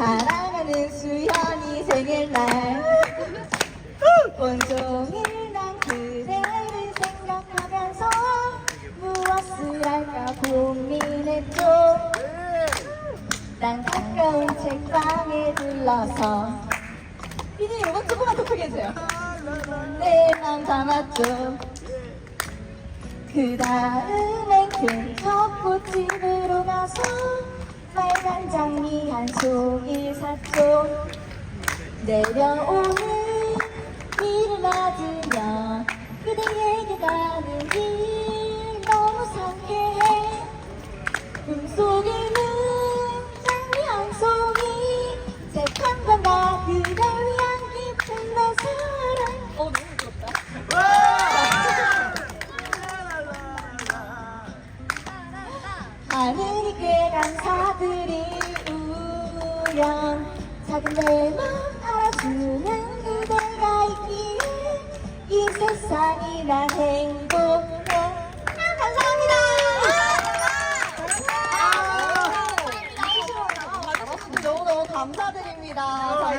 사랑하는 수현이 생일날. 온종일 난 그대를 생각하면서 무엇을 할까 고민했죠. 난 가까운 책방에 들러서 피디님 이거 조금만 더 크게 해주세요. 내맘 담았죠. 그 다음엔 가서 빨간 송이 샀죠 내려오는 비를 맞으며 그대에게 가는 길 너무 상쾌해. 꿈속에는 장미 한 송이 새한 밤과 그댈 위한 깊은 내 사랑 어 너무 부럽다. 하늘이 꽤 감사 드리우련 작은 내맘 알아주는 그대가 있기에 이 세상이 난 행복해. 아, 감사합니다. 아, 너무너무 감사드립니다